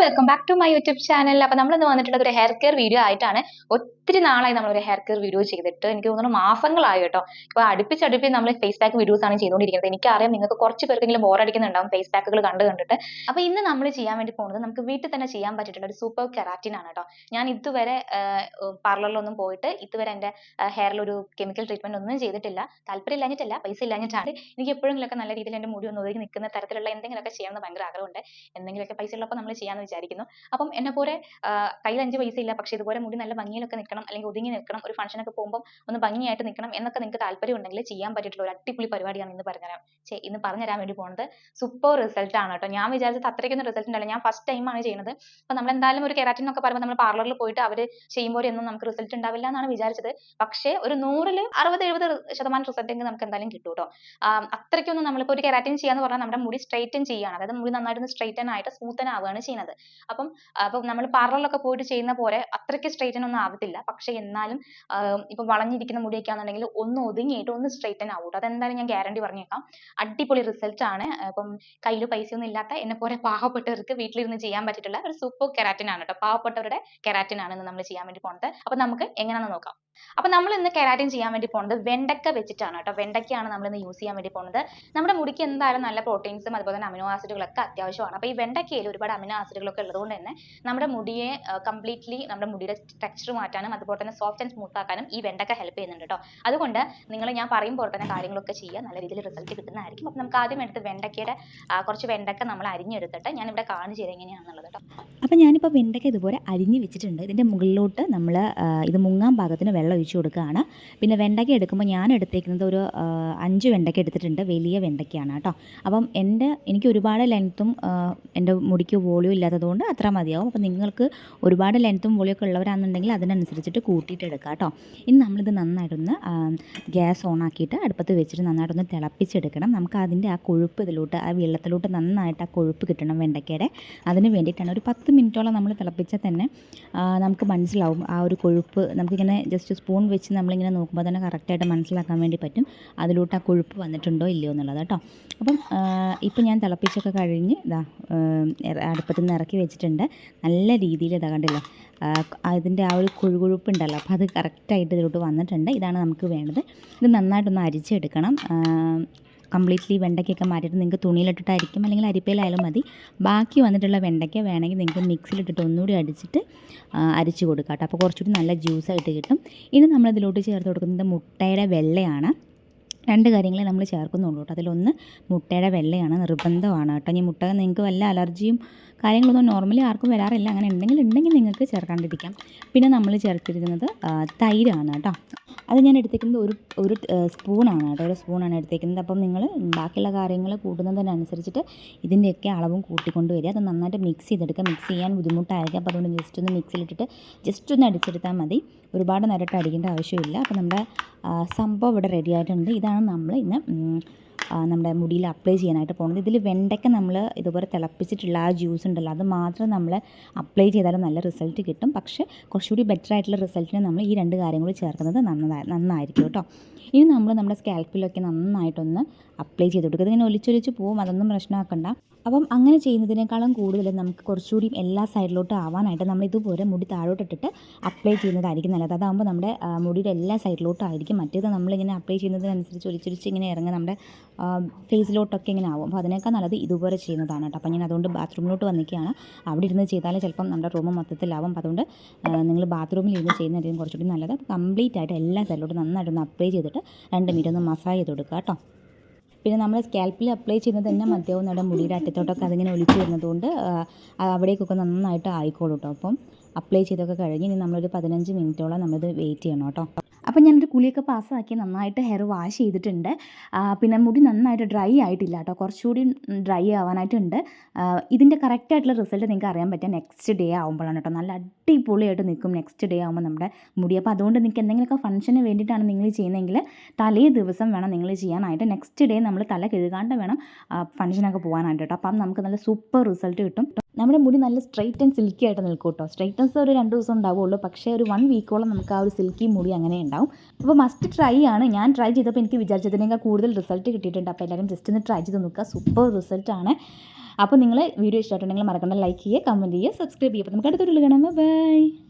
Welcome back to my YouTube channel അപ്പൊ നമ്മൾ ഇന്ന് വന്നിട്ടുള്ളത് ഒരു ഹെയർ കെയർ വീഡിയോ ആയിട്ടാണ്. ഒത്തിരി നാളായി നമ്മൾ ഒരു ഹെയർ കെയർ വീഡിയോ ചെയ്തിട്ട്. എനിക്ക് തോന്നുന്നു മാസങ്ങളായി കേട്ടോ. ഇപ്പൊ അടുപ്പിച്ചടുപ്പിച്ച് നമ്മൾ ഫേസ് പാക്ക് വീഡിയോസ് ആണ് ചെയ്തുകൊണ്ടിരിക്കുന്നത്. എനിക്കറിയാം നിങ്ങൾക്ക് കുറച്ച് പേർക്കെങ്കിലും ബോർ അടിക്കുന്നുണ്ടാവും ഫേസ് പാക്കുകൾ കണ്ട് കണ്ടിട്ട്. അപ്പൊ ഇന്ന് നമ്മൾ ചെയ്യാൻ വേണ്ടി പോകുന്നത് നമുക്ക് വീട്ടിൽ തന്നെ ചെയ്യാൻ പറ്റിയിട്ടുള്ള ഒരു സൂപ്പർ കെറാറ്റിൻ ആണ് കേട്ടോ. ഞാൻ ഇതുവരെ പാർലറിലൊന്നും പോയിട്ട് ഇതുവരെ എന്റെ ഹെയറിൽ ഒരു കെമിക്കൽ ട്രീറ്റ്മെന്റ് ഒന്നും ചെയ്തിട്ടില്ല. താല്പര്യം ഇല്ലാഞ്ഞിട്ടല്ല പൈസ ഇല്ലാഞ്ഞിട്ടാണ്. എനിക്ക് എപ്പോഴും നല്ല രീതിയിൽ എന്റെ മുടി ഒന്ന് ഒതുങ്ങി നിൽക്കുന്ന തരത്തിലുള്ള എന്തെങ്കിലുമൊക്കെ ചെയ്യണമെന്ന് ഭയങ്കര ആഗ്രഹമുണ്ട്. എന്തെങ്കിലുമൊക്കെ പൈസ ഉള്ളപ്പോൾ നമ്മൾ ചെയ്യാന്ന് വിചാരിക്കുന്നു. അപ്പം എന്നെ പോലെ കയ്യിൽ അഞ്ച് പൈസ ഇല്ല പക്ഷെ ഇതുപോലെ മുടി നല്ല ഭംഗിയിലൊക്കെ നിൽക്കണം അല്ലെങ്കിൽ ഒതുങ്ങി നിൽക്കണം ഒരു ഫംഗ്ഷനൊക്കെ പോകുമ്പോൾ ഒന്ന് ഭംഗിയായിട്ട് നിൽക്കണം എന്നൊക്കെ നിങ്ങൾക്ക് താല്പര്യം ഉണ്ടെങ്കിൽ ചെയ്യാൻ പറ്റിയിട്ടുള്ള ഒരു അടിപൊളി പരിപാടിയാണ് ഇന്ന് പറഞ്ഞുതരാം. ശരി ഇന്ന് പറഞ്ഞുതരാൻ വേണ്ടി പോകുന്നത് സൂപ്പർ റിസൾട്ട് ആണ് കേട്ടോ. ഞാൻ വിചാരിച്ചത് അത്രയ്ക്കൊന്നും റിസൾട്ട് ഉണ്ടായില്ല ഞാൻ ഫസ്റ്റ് ടൈം ആണ് ചെയ്യുന്നത്. അപ്പൊ നമ്മൾ എന്തായാലും ഒരു കെരാറ്റിൻ എന്നൊക്കെ പറയുമ്പോൾ നമ്മൾ പാർലറിൽ പോയിട്ട് അവർ ചെയ്യുമ്പോൾ ഒന്നും നമുക്ക് റിസൾട്ട് ഉണ്ടാവില്ല എന്നാണ് വിചാരിച്ചത്. പക്ഷേ ഒരു നൂറിൽ അറുപത് എഴുപത് ശതമാനം റിസൾട്ട് എങ്കിൽ നമുക്ക് എന്തായാലും കിട്ടും കേട്ടോ. അത്രയ്ക്കൊന്നും നമ്മളിപ്പോൾ ഒരു കെരാറ്റിൻ ചെയ്യാന്ന് പറഞ്ഞാൽ നമ്മുടെ മുടി സ്ട്രൈറ്റൻ ചെയ്യാണ് അതായത് മുടി നന്നായിട്ട് സ്ട്രൈറ്റൻ ആയിട്ട് സ്മൂത്തൻ ആവുകയാണ് ചെയ്യുന്നത്. അപ്പം അപ്പം നമ്മൾ പാർലറിലൊക്കെ പോയിട്ട് ചെയ്യുന്ന പോലെ അത്രയ്ക്ക് സ്ട്രെയിറ്റൻ ഒന്നും ആവത്തില്ല. പക്ഷെ എന്നാലും ഇപ്പൊ വളഞ്ഞിരിക്കുന്ന മുടിയൊക്കെ ആണെന്നുണ്ടെങ്കിൽ ഒന്ന് ഒതുങ്ങിയിട്ട് ഒന്ന് സ്ട്രെയിറ്റൻ ആവും. അതെന്തായാലും ഞാൻ ഗ്യാരണ്ടി പറഞ്ഞേക്കാം. അടിപൊളി റിസൾട്ട് ആണ്. അപ്പം കയ്യിൽ പൈസ ഒന്നും ഇല്ലാത്ത എന്നെ പോലെ പാവപ്പെട്ടവർക്ക് വീട്ടിലിരുന്ന് ചെയ്യാൻ പറ്റിയിട്ടുള്ള ഒരു സൂപ്പർ കെരാറ്റിൻ ആണ് കേട്ടോ. പാവപ്പെട്ടവരുടെ കെരാറ്റിൻ ആണ് ഇന്ന് നമ്മൾ ചെയ്യാൻ വേണ്ടി പോണത്. അപ്പൊ നമുക്ക് എങ്ങനെയാണെന്ന് നോക്കാം. അപ്പൊ നമ്മൾ ഇന്ന് കെരാറ്റിൻ ചെയ്യാൻ വേണ്ടി പോകുന്നത് വെണ്ടക്ക വെച്ചിട്ടാണ് കേട്ടോ. വെണ്ടക്കയാണ് നമ്മൾ ഇന്ന് യൂസ് ചെയ്യാൻ വേണ്ടി പോകുന്നത് നമ്മുടെ മുടിക്ക് എന്തായാലും നല്ല പ്രോട്ടീൻസും അതുപോലെ തന്നെ അമിനോ ആസിഡുകളൊക്കെ അത്യാവശ്യമാണ്. അപ്പോൾ ഈ വെണ്ടക്കയിൽ ഒരുപാട് അമിനോ ആസിഡുകളൊക്കെ ഉള്ളതുകൊണ്ട് തന്നെ നമ്മുടെ മുടിയെ കംപ്ലീറ്റ്ലി നമ്മുടെ മുടിയുടെ ടെക്സ്ചർ മാറ്റാനും അതുപോലെ തന്നെ സോഫ്റ്റ് ആൻഡ് സ്മൂത്ത് ആക്കാനും ഈ വെണ്ടക്ക ഹെൽപ്പ് ചെയ്യുന്നുണ്ട് കേട്ടോ. അതുകൊണ്ട് നിങ്ങൾ ഞാൻ പറയുമ്പോൾ തന്നെ കാര്യങ്ങളൊക്കെ ചെയ്യുക. നല്ല രീതിയിൽ റിസൾട്ട് കിട്ടുന്നതായിരിക്കും. അപ്പോൾ നമുക്ക് ആദ്യം എടുത്ത് വെണ്ടക്കയുടെ കുറച്ച് വെണ്ടക്ക നമ്മൾ അരിഞ്ഞെടുത്തിട്ട് ഞാൻ ഇവിടെ കാണിച്ചു തരാം എങ്ങനെയാണെന്നുള്ളത് കേട്ടോ. അപ്പോൾ ഞാനിപ്പോൾ വെണ്ടക്ക ഇതുപോലെ അരിഞ്ഞ് വെച്ചിട്ടുണ്ട്. ഇതിന്റെ മുകളിലോട്ട് നമ്മൾ ഇത് മുങ്ങാൻ പാകത്തിന് വെള്ളം ഒഴിച്ചു കൊടുക്കുകയാണ്. പിന്നെ വെണ്ടയ്ക്ക എടുക്കുമ്പോൾ ഞാൻ എടുത്തേക്കുന്നത് ഒരു അഞ്ച് വെണ്ടയ്ക്ക എടുത്തിട്ടുണ്ട്. വലിയ വെണ്ടയ്ക്കയാണ് കേട്ടോ. അപ്പം എന്റെ എനിക്ക് ഒരുപാട് ലെങ്ത്തും എന്റെ മുടിക്ക് വോളിയം ഇല്ലാത്തതുകൊണ്ട് അത്ര മതിയാവും. അപ്പോൾ നിങ്ങൾക്ക് ഒരുപാട് ലെങ്ത്തും വോളിയൊക്കെ ഉള്ളവരാണെന്നുണ്ടെങ്കിൽ അതിനനുസരിച്ചിട്ട് കൂട്ടിയിട്ട് എടുക്കുക കേട്ടോ. ഇനി നമ്മളിത് നന്നായിട്ടൊന്ന് ഗ്യാസ് ഓൺ ആക്കിയിട്ട് അടുപ്പത്ത് വെച്ചിട്ട് നന്നായിട്ടൊന്ന് തിളപ്പിച്ചെടുക്കണം. നമുക്ക് അതിന്റെ ആ കൊഴുപ്പ് ഇതിലോട്ട് ആ വെള്ളത്തിലോട്ട് നന്നായിട്ട് ആ കൊഴുപ്പ് കിട്ടണം വെണ്ടയ്ക്കയുടെ. അതിന് വേണ്ടിയിട്ടാണ് ഒരു പത്ത് മിനിറ്റോളം നമ്മൾ തിളപ്പിച്ചാൽ തന്നെ നമുക്ക് മനസ്സിലാവും ആ ഒരു കൊഴുപ്പ്. നമുക്കിങ്ങനെ ജസ്റ്റ് സ്പൂൺ വെച്ച് നമ്മളിങ്ങനെ നോക്കുമ്പോൾ തന്നെ കറക്റ്റായിട്ട് മനസ്സിലാക്കാൻ വേണ്ടി പറ്റും. അതിലോട്ട് ആ കൊഴുപ്പ് വന്നിട്ടുണ്ടോ ഇല്ലയോ എന്നുള്ളത് കേട്ടോ. അപ്പം ഇപ്പം ഞാൻ തിളപ്പിച്ചൊക്കെ കഴിഞ്ഞ് ഇതാ അടുപ്പത്തിൽ നിന്ന് ഇറക്കി വെച്ചിട്ടുണ്ട്. നല്ല രീതിയിൽ ഇതാ കണ്ടില്ലേ അതിന്റെ ആ ഒരു കൊഴുകൊഴുപ്പ് ഉണ്ടല്ലോ അപ്പോൾ അത് കറക്റ്റായിട്ട് ഇതിലോട്ട് വന്നിട്ടുണ്ട്. ഇതാണ് നമുക്ക് വേണ്ടത്. ഇത് നന്നായിട്ടൊന്ന് അരിച്ചെടുക്കണം. കംപ്ലീറ്റ്ലി വെണ്ടയ്ക്കൊക്കെ മാറ്റിയിട്ട് നിങ്ങൾക്ക് തുണിയിലിട്ടിട്ടായിരിക്കും. അല്ലെങ്കിൽ അരിപ്പയിലായാലും മതി. ബാക്കി വന്നിട്ടുള്ള വെണ്ടയ്ക്ക വേണമെങ്കിൽ നിങ്ങൾക്ക് മിക്സിയിലിട്ടിട്ട് ഒന്നുകൂടി അടിച്ചിട്ട് അരിച്ചു അരിച്ച് കൊടുക്കാം കേട്ടോ. അപ്പോൾ കുറച്ചുകൂടി നല്ല ജ്യൂസായിട്ട് കിട്ടും. ഇനി നമ്മളിതിലോട്ട് ചേർത്ത് കൊടുക്കുന്നത് മുട്ടയുടെ വെള്ളയാണ്. രണ്ട് കാര്യങ്ങളെ നമ്മൾ ചേർക്കുന്നുള്ളൂ കേട്ടോ. അതിലൊന്ന് മുട്ടയുടെ വെള്ളയാണ് നിർബന്ധമാണ് കേട്ടോ. ഇനി മുട്ട നിങ്ങൾക്ക് വല്ല അലർജിയും കാര്യങ്ങളൊന്നും നോർമലി ആർക്കും വരാറില്ല. അങ്ങനെ ഉണ്ടെങ്കിൽ ഉണ്ടെങ്കിൽ നിങ്ങൾക്ക് ചേർക്കാണ്ടിരിക്കാം. പിന്നെ നമ്മൾ ചേർത്തിരിക്കുന്നത് തൈരാണ് കേട്ടോ. അത് ഞാൻ എടുത്തേക്കുന്നത് ഒരു ഒരു സ്പൂണാണ്. കേട്ടോ ഒരു സ്പൂണാണ് എടുത്തേക്കുന്നത്. അപ്പം നിങ്ങൾ ബാക്കിയുള്ള കാര്യങ്ങൾ കൂട്ടുന്നതിനനുസരിച്ചിട്ട് ഇതിന്റെയൊക്കെ അളവും കൂട്ടിക്കൊണ്ട് വരിക. അത് നന്നായിട്ട് മിക്സ് ചെയ്തെടുക്കുക. മിക്സ് ചെയ്യാൻ ബുദ്ധിമുട്ടായിരിക്കും. അപ്പോൾ അതുകൊണ്ട് ജസ്റ്റ് ഒന്ന് മിക്സിയിലിട്ടിട്ട് ജസ്റ്റ് ഒന്ന് അടിച്ചെടുത്താൽ മതി. ഒരുപാട് നേരിട്ട് അടിക്കേണ്ട ആവശ്യമില്ല. അപ്പോൾ നമ്മുടെ സംഭവം ഇവിടെ റെഡി ആയിട്ടുണ്ട്. ഇതാണ് നമ്മൾ ഇന്ന് നമ്മുടെ മുടിയിൽ അപ്ലൈ ചെയ്യാനായിട്ട് പോകുന്നത് ഇതിൽ വെണ്ടയ്ക്ക നമ്മൾ ഇതുപോലെ തിളപ്പിച്ചിട്ടുള്ള ആ ജ്യൂസ് ഉണ്ടല്ലോ അത് മാത്രം നമ്മൾ അപ്ലൈ ചെയ്താലും നല്ല റിസൾട്ട് കിട്ടും. പക്ഷേ കുറച്ചുകൂടി ബെറ്റർ ആയിട്ടുള്ള റിസൾട്ടിന് നമ്മൾ ഈ രണ്ട് കാര്യങ്ങൾ ചേർക്കുന്നത് നന്നായി നന്നായിരിക്കും കേട്ടോ. ഇനി നമ്മൾ നമ്മുടെ സ്കാൽപ്പിലൊക്കെ നന്നായിട്ടൊന്ന് അപ്ലൈ ചെയ്ത് കൊടുക്കുക. ഇതിങ്ങനെ ഒലിച്ചൊലിച്ച് പോവും അതൊന്നും പ്രശ്നമാക്കണ്ട. അപ്പം അങ്ങനെ ചെയ്യുന്നതിനേക്കാളും കൂടുതൽ നമുക്ക് കുറച്ചുകൂടി എല്ലാ സൈഡിലോട്ട് ആവാനായിട്ട് നമ്മൾ ഇതുപോലെ മുടി താഴോട്ടിട്ടിട്ട് അപ്ലൈ ചെയ്യുന്നതായിരിക്കും നല്ലത്. അതാകുമ്പോൾ നമ്മുടെ മുടിയുടെ എല്ലാ സൈഡിലോട്ടും ആയിരിക്കും മറ്റേത് നമ്മളിങ്ങനെ അപ്ലൈ ചെയ്യുന്നതിനനുസരിച്ച് ഒലിച്ചൊലിച്ച് ഇങ്ങനെ ഇറങ്ങുക നമ്മുടെ ഫേസിലോട്ടൊക്കെ ഇങ്ങനെ ആവും. അപ്പോൾ അതിനേക്കാൾ നല്ലത് ഇതുപോലെ ചെയ്യുന്നതാണ് കേട്ടോ. അപ്പോൾ ഞാൻ അതുകൊണ്ട് ബാത്റൂമിലോട്ട് വന്നിരിക്കുകയാണ്. അവിടെ ഇരുന്ന് ചെയ്താലേ ചിലപ്പം നമ്മുടെ റൂം മൊത്തത്തിലാവും. അപ്പോൾ അതുകൊണ്ട് നിങ്ങൾ ബാത്റൂമിൽ ഇരുന്ന് ചെയ്യുന്നതായിരിക്കും കുറച്ചുകൂടി നല്ലത്. കംപ്ലീറ്റ് ആയിട്ട് എല്ലാ സൈഡിലോട്ടും നന്നായിട്ടൊന്ന് അപ്ലൈ ചെയ്തിട്ട് രണ്ട് മിനിറ്റ് ഒന്ന് മസാജ് ചെയ്ത് കൊടുക്കുക കേട്ടോ. പിന്നെ നമ്മൾ സ്കാൽപ്പിൽ അപ്ലൈ ചെയ്യുന്നത് തന്നെ മദ്യവും നമ്മുടെ മുടിയുടെ അറ്റത്തോട്ടൊക്കെ അതിങ്ങനെ ഒലിച്ച് വരുന്നതുകൊണ്ട് അവിടേക്കൊക്കെ നന്നായിട്ട് ആയിക്കോളൂ കേട്ടോ. അപ്പം അപ്ലൈ ചെയ്തൊക്കെ കഴിഞ്ഞ് ഇനി നമ്മളൊരു പതിനഞ്ച് മിനിറ്റോളം നമ്മളിത് വെയിറ്റ് ചെയ്യണം കേട്ടോ. അപ്പം ഞാനൊരു കുളിയൊക്കെ പാസ്സാക്കി നന്നായിട്ട് ഹെയർ വാഷ് ചെയ്തിട്ടുണ്ട്. പിന്നെ മുടി നന്നായിട്ട് ഡ്രൈ ആയിട്ടില്ല കേട്ടോ കുറച്ചുകൂടി ഡ്രൈ ആവാനായിട്ടുണ്ട്. ഇതിന്റെ കറക്റ്റായിട്ടുള്ള റിസൾട്ട് നിങ്ങൾക്ക് അറിയാൻ പറ്റുക നെക്സ്റ്റ് ഡേ ആകുമ്പോഴാണ് കേട്ടോ നല്ല അടിപൊളിയായിട്ട് നിൽക്കും നെക്സ്റ്റ് ഡേ ആകുമ്പോൾ നമ്മുടെ മുടി. അപ്പോൾ അതുകൊണ്ട് നിങ്ങൾക്ക് എന്തെങ്കിലുമൊക്കെ ഫംഗ്ഷന് വേണ്ടിയിട്ടാണ് നിങ്ങൾ ചെയ്യുന്നതെങ്കിൽ തലേ ദിവസം വേണം നിങ്ങൾ ചെയ്യാനായിട്ട്. നെക്സ്റ്റ് ഡേ നമ്മൾ തല കഴുകാണ്ട് വേണം ഫംഗ്ഷനൊക്കെ പോകാനായിട്ട് കേട്ടോ അപ്പം നമുക്ക് നല്ല സൂപ്പർ റിസൾട്ട് കിട്ടും. നമ്മുടെ മുടി നല്ല സ്ട്രൈറ്റ് ആൻഡ് സിൽക്കി ആയിട്ട് നിൽക്കും കേട്ടോ സ്ട്രൈറ്റ്നസ് ഒരു രണ്ട് ദിവസം ഉണ്ടാവുള്ളൂ. പക്ഷേ ഒരു വൺ വീക്കോളം നമുക്ക് ആ ഒരു സിൽക്കി മുടി അങ്ങനെ ഉണ്ടാവും. അപ്പോൾ മസ്റ്റ് ട്രൈ ആണ്. ഞാൻ ട്രൈ ചെയ്തപ്പോൾ എനിക്ക് വിചാരിച്ചതിനേക്കാൾ കൂടുതൽ റിസൾട്ട് കിട്ടിയിട്ടുണ്ട്. അപ്പോൾ എല്ലാവരും ജസ്റ്റ് ഒന്ന് ട്രൈ ചെയ്ത് നോക്കുക. സൂപ്പർ റിസൾട്ട് ആണ്. അപ്പോൾ നിങ്ങൾ വീഡിയോ ഇഷ്ടമായിട്ടുണ്ടെങ്കിൽ മറക്കണ്ട. ലൈക്ക് ചെയ്യുക കമന്റ് ചെയ്യുക സബ്സ്ക്രൈബ് ചെയ്യുക. അപ്പോൾ നമുക്ക് അടുത്തൊരു കാണാം. ബൈ